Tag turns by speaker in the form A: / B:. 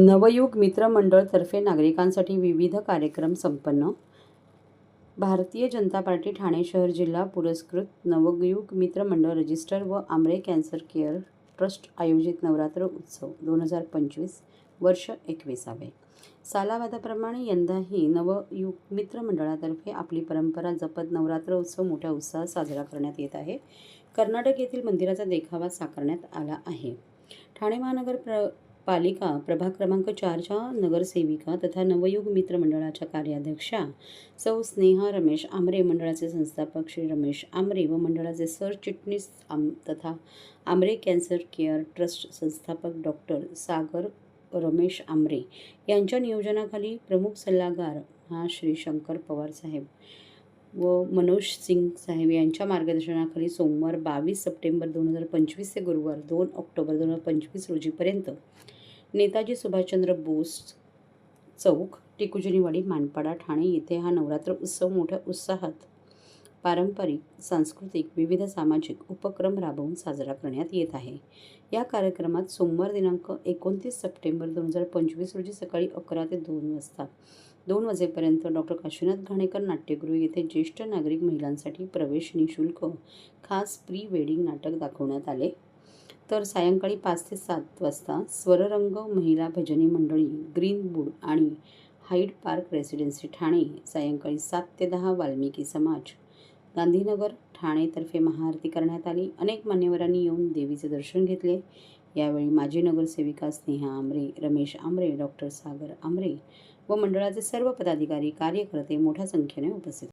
A: नवयुग मित्रमंडळतर्फे नागरिकांसाठी विविध कार्यक्रम संपन्न. भारतीय जनता पार्टी ठाणे शहर जिल्हा पुरस्कृत नवयुग मित्रमंडळ रजिस्टर व आमरे कॅन्सर केअर ट्रस्ट आयोजित नवरात्र उत्सव दोन हजार पंचवीस वर्ष एकविसावे. सालावादाप्रमाणे यंदाही नवयुग मित्रमंडळातर्फे आपली परंपरा जपत नवरात्र उत्सव मोठ्या उत्साहात साजरा करण्यात येत आहे. कर्नाटक येथील मंदिराचा देखावा साकारण्यात आला आहे. ठाणे महानगर प्र पालिका प्रभाग क्रमांक चारच्या नगरसेविका तथा नवयुग मित्र मंडळाच्या कार्याध्यक्षा सौ स्नेहा रमेश आमरे मंडळाचे संस्थापक श्री रमेश आमरे व मंडळाचे सरचिटणीस आम तथा आमरे कॅन्सर केअर ट्रस्ट संस्थापक डॉक्टर सागर रमेश आमरे यांच्या नियोजनाखाली प्रमुख सल्लागार हा श्री शंकर पवार साहेब व मनोज सिंग साहेब यांच्या मार्गदर्शनाखाली सोमवार बावीस सप्टेंबर दोन हजार पंचवीस ते गुरुवार दोन ऑक्टोबर दोन हजार पंचवीस रोजीपर्यंत नेताजी सुभाषचंद्र बोस चौक टिकुजनीवाडी मानपाडा ठाणे येथे हा नवरात्र उत्सव मोठ्या उत्साहात पारंपरिक सांस्कृतिक विविध सामाजिक उपक्रम राबवून साजरा करण्यात येत आहे. या कार्यक्रमात सोमवार दिनांक एकोणतीस सप्टेंबर दोन हजार पंचवीस रोजी सकाळी अकरा ते दोन वाजता दोन वाजेपर्यंत डॉक्टर काशीनाथ घाणेकर नाट्यगृह येथे ज्येष्ठ नागरिक महिलांसाठी प्रवेश निशुल्क खास प्री वेडिंग नाटक दाखवण्यात आले. तर सायंकाळी पाच ते सात वाजता स्वररंग महिला भजनी मंडळी ग्रीनवूड आणि हाईड पार्क रेसिडेन्सी ठाणे सायंकाळी सात ते दहा वाल्मिकी समाज गांधीनगर ठाणेतर्फे महाआरती करण्यात आली. अनेक मान्यवरांनी येऊन देवीचे दर्शन घेतले. यावेळी माजी नगरसेविका स्नेहा आमरे रमेश आमरे डॉक्टर सागर आमरे व मंडळाचे सर्व पदाधिकारी कार्यकर्ते मोठ्या संख्येने उपस्थित